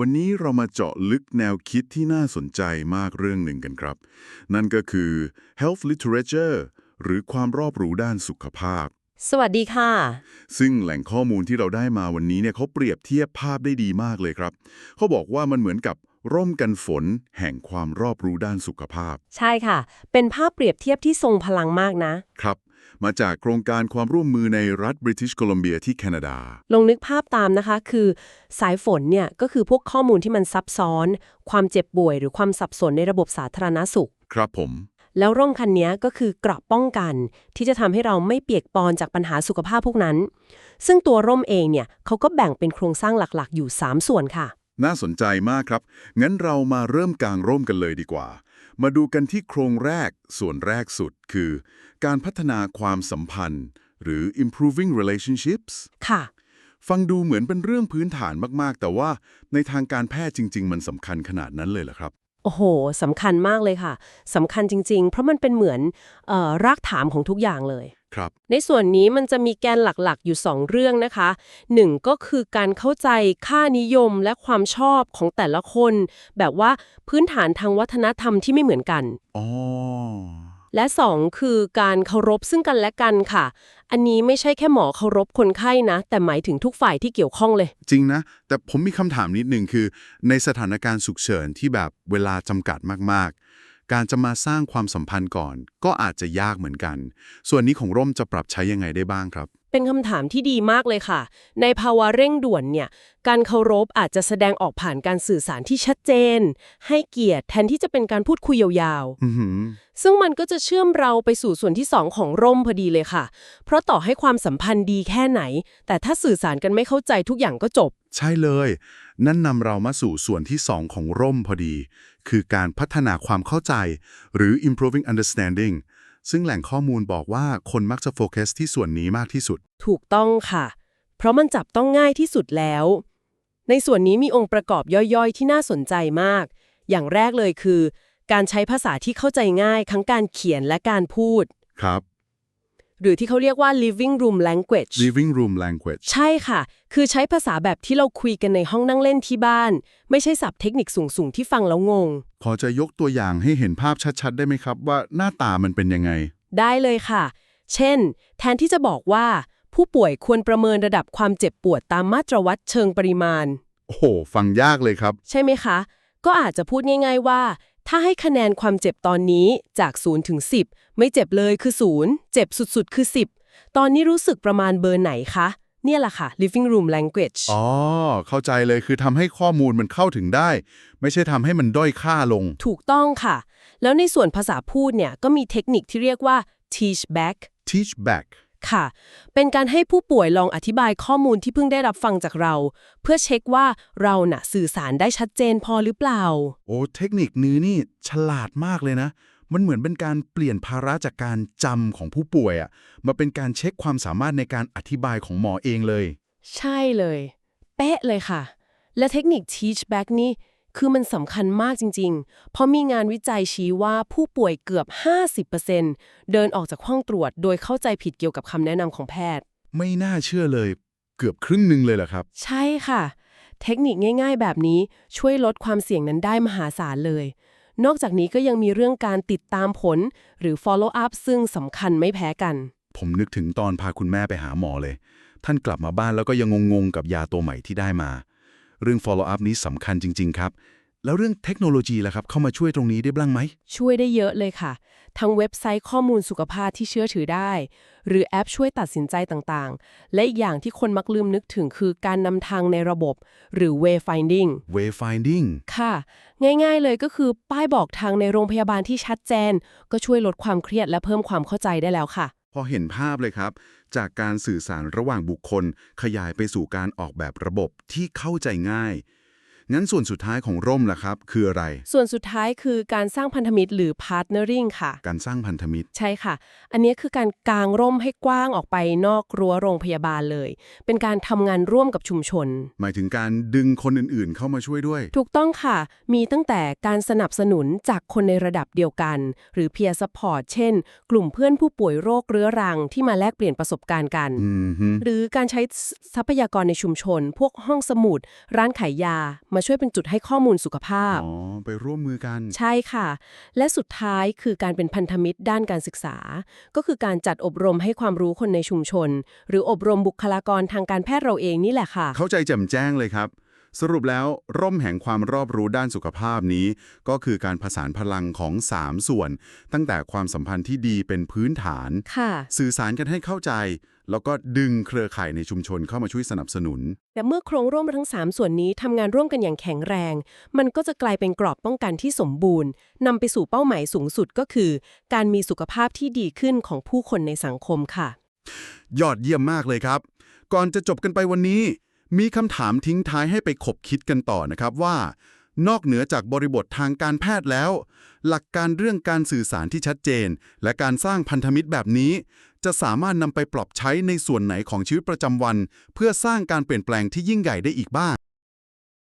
วันนี้เรามาเจาะลึกแนวคิดที่น่าสนใจมากเรื่องหนึ่งกันครับ นั่นก็คือ health literature หรือความรอบรู้ด้านสุขภาพ สวัสดีค่ะ ซึ่งแหล่งข้อมูลที่เราได้มาวันนี้เนี่ยเขาเปรียบเทียบภาพได้ดีมากเลยครับ เขาบอกว่ามันเหมือนกับร่มกันฝนแห่งความรอบรู้ด้านสุขภาพ ใช่ค่ะ เป็นภาพเปรียบเทียบที่ทรงพลังมากนะ ครับ มาจากโครงการความร่วมมือในรัฐบริติชโคลัมเบียที่แคนาดา ลองนึกภาพตามนะคะ คือสายฝนเนี่ยก็คือพวกข้อมูลที่มันซับซ้อน ความเจ็บป่วย หรือความสับสนในระบบสาธารณสุข ครับผม แล้วร่มคันนี้ก็คือเกราะป้องกัน ที่จะทำให้เราไม่เปียกปอนจากปัญหาสุขภาพพวกนั้น ซึ่งตัวร่มเองเนี่ยเขาก็แบ่งเป็นโครงสร้างหลักๆ อยู่ 3 ส่วนค่ะ น่าสนใจมากครับ งั้นเรามาเริ่มกางร่มกันเลยดีกว่า มาดูกันที่โครงแรกส่วนแรกสุดคือ การพัฒนาความสัมพันธ์ หรือ improving relationships ค่ะ ฟังดูเหมือนเป็นเรื่องพื้นฐานมากๆ แต่ว่าในทางการแพทย์จริง ๆ มันสำคัญขนาดนั้นเลยเหรอครับ โอ้โหสำคัญมากเลยค่ะสำคัญจริง ๆ เพราะมันเป็นเหมือนเออรากฐานของทุกอย่างเลย ครับ ในส่วนนี้มันจะมีแกนหลักๆ อยู่ 2 เรื่องนะคะ 1 ก็คือการเข้าใจค่านิยมและความชอบของแต่ละคน แบบว่าพื้นฐานทางวัฒนธรรมที่ไม่เหมือนกันอ๋อและ 2 คือการเคารพซึ่งกันและกันค่ะ อันนี้ไม่ใช่แค่หมอเคารพคนไข้นะ แต่หมายถึงทุกฝ่ายที่เกี่ยวข้องเลย จริงนะ แต่ผมมีคำถามนิดหนึ่งคือ ในสถานการณ์ฉุกเฉินที่แบบเวลาจำกัดมากๆ การจะมาสร้างความสัมพันธ์ก่อน ก็อาจจะยากเหมือนกัน ส่วนนี้ของร่มจะปรับใช้ยังไงได้บ้างครับ เป็นคำถามที่ดีมากเลยค่ะ ในภาวะเร่งด่วนเนี่ย การเคารพอาจจะแสดงออกผ่านการสื่อสารที่ชัดเจน ให้เกียรติแทนที่จะเป็นการพูดคุยยาวอือหือๆซึ่งมันก็จะเชื่อมเราไปสู่ส่วนที่2ของร่มพอดีเลยค่ะ เพราะต่อให้ความสัมพันธ์ดีแค่ไหน แต่ถ้าสื่อสารกันไม่เข้าใจทุกอย่างก็จบ ใช่เลย นั่นนำเรามาสู่ส่วนที่2ของร่มพอดี คือการพัฒนาความเข้าใจ หรือ improving understanding ซึ่งแหล่งข้อมูลบอกว่าคนมักจะโฟกัสที่ส่วนนี้มากที่สุด ถูกต้องค่ะ เพราะมันจับต้องง่ายที่สุดแล้ว ในส่วนนี้มีองค์ประกอบย่อยๆ ที่น่าสนใจมาก อย่างแรกเลยคือ การใช้ภาษาที่เข้าใจง่ายทั้งการเขียนและการพูด ครับ หรือที่เขาเรียกว่า living room language living room language ใช่ค่ะ คือใช้ภาษาแบบที่เราคุยกันในห้องนั่งเล่นที่บ้าน ไม่ใช่ศัพท์เทคนิคสูงๆ ที่ฟังแล้วงง พอจะยกตัวอย่างให้เห็นภาพชัดๆ ได้ไหมครับว่าหน้าตามันเป็นยังไง ได้เลยค่ะ เช่น แทนที่จะบอกว่า ผู้ป่วยควรประเมินระดับความเจ็บปวดตามมาตรวัดเชิงปริมาณ โอ้โห ฟังยากเลยครับ ใช่ไหมคะ ก็อาจจะพูดง่าย ๆว่า ถ้าให้คะแนนความเจ็บตอนนี้จาก 0 ถึง 10 ไม่เจ็บเลยคือ 0 เจ็บสุดๆ คือ 10 ตอนนี้รู้สึกประมาณเบอร์ไหนคะ เนี่ยแหละค่ะ living room language อ๋อ เข้าใจเลยคือทำให้ข้อมูลมันเข้าถึงได้ ไม่ใช่ทำให้มันด้อยค่าลง ถูกต้องค่ะ แล้วในส่วนภาษาพูดเนี่ยก็มีเทคนิคที่เรียกว่า teach back teach back ค่ะ เป็นการให้ผู้ป่วยลองอธิบายข้อมูลที่เพิ่งได้รับฟังจากเรา เพื่อเช็คว่าเราน่ะสื่อสารได้ชัดเจนพอหรือเปล่า โอ้เทคนิคนี้นี่ฉลาดมากเลยนะ มันเหมือนเป็นการเปลี่ยนภาระจากการจำของผู้ป่วยอะมาเป็นการเช็คความสามารถในการอธิบายของหมอเองเลย ใช่เลย เป๊ะเลยค่ะ และเทคนิค teach back นี่ คือมันสำคัญมากจริง ๆ เพราะมีงานวิจัยชี้ว่าผู้ป่วยเกือบ 50%เดินออกจากห้องตรวจ โดยเข้าใจผิดเกี่ยวกับคำแนะนำของแพทย์ ไม่น่าเชื่อเลย เกือบครึ่งหนึ่งเลยเหรอครับ ใช่ค่ะ เทคนิคง่าย ๆ แบบนี้ช่วยลดความเสี่ยงนั้นได้มหาศาลเลย นอกจากนี้ก็ยังมีเรื่องการติดตามผล หรือ follow up ซึ่งสำคัญไม่แพ้กัน ผมนึกถึงตอนพาคุณแม่ไปหาหมอเลย ท่านกลับมาบ้านแล้วก็ยังงงๆกับยาตัวใหม่ที่ได้มา เรื่อง follow up นี้สำคัญจริง ๆ ครับ แล้วเรื่องเทคโนโลยีล่ะครับ เข้ามาช่วยตรงนี้ได้บ้างไหม ช่วยได้เยอะเลยค่ะ ทั้งเว็บไซต์ข้อมูลสุขภาพที่เชื่อถือได้ หรือแอปช่วยตัดสินใจต่างๆ และอีกอย่างที่คนมักลืมนึกถึงคือการนำทางในระบบ หรือ wayfinding wayfinding ค่ะ ง่ายๆเลยก็คือป้ายบอกทางในโรงพยาบาลที่ชัดเจน ก็ช่วยลดความเครียดและเพิ่มความเข้าใจได้แล้วค่ะ พอเห็นภาพเลยครับ จากการสื่อสารระหว่างบุคคลขยายไปสู่การออกแบบระบบที่เข้าใจง่าย งั้นส่วนสุดท้ายของร่มล่ะครับ คืออะไร ส่วนสุดท้ายคือการสร้างพันธมิตรหรือ partnering ค่ะ การสร้างพันธมิตร ใช่ค่ะ อันนี้คือการกางร่มให้กว้างออกไปนอกรั้วโรงพยาบาลเลย เป็นการทำงานร่วมกับชุมชน หมายถึงการดึงคนอื่นๆ เข้ามาช่วยด้วย ถูกต้องค่ะ มีตั้งแต่การสนับสนุนจากคนในระดับเดียวกัน หรือ peer support เช่น กลุ่มเพื่อนผู้ป่วยโรคเรื้อรังที่มาแลกเปลี่ยนประสบการณ์กันอืมฮึหรือการใช้ทรัพยากรในชุมชน พวกห้องสมุด ร้านขายยามามาช่วยเป็นจุดให้ข้อมูลสุขภาพ อ๋อ ไปร่วมมือกัน ใช่ค่ะ และสุดท้ายคือการเป็นพันธมิตรด้านการศึกษา ก็คือการจัดอบรมให้ความรู้คนในชุมชน หรืออบรมบุคลากรทางการแพทย์เราเองนี่แหละค่ะ เข้าใจแจ่มแจ้งเลยครับ สรุปแล้วร่มแห่งความรอบรู้ด้านสุขภาพนี้ ก็คือการผสานพลังของ 3 ส่วน ตั้งแต่ความสัมพันธ์ที่ดีเป็นพื้นฐานค่ะสื่อสารกันให้เข้าใจ แล้วก็ดึงเครือข่ายในชุมชนเข้ามาช่วยสนับสนุนแต่เมื่อโครงร่วมทั้ง 3 ส่วนนี้ทำงานร่วมกันอย่างแข็งแรง มันก็จะกลายเป็นกรอบป้องกันที่สมบูรณ์นำไปสู่เป้าหมายสูงสุดก็คือ การมีสุขภาพที่ดีขึ้นของผู้คนในสังคมค่ะ ยอดเยี่ยมมากเลยครับ ก่อนจะจบกันไปวันนี้ มีคำถามทิ้งท้ายให้ไปขบคิดกันต่อนะครับว่า นอกเหนือจากบริบททางการแพทย์แล้ว หลักการเรื่องการสื่อสารที่ชัดเจน และการสร้างพันธมิตรแบบนี้ จะสามารถนำไปปรับใช้ในส่วนไหนของชีวิตประจำวัน เพื่อสร้างการเปลี่ยนแปลงที่ยิ่งใหญ่ได้อีกบ้าง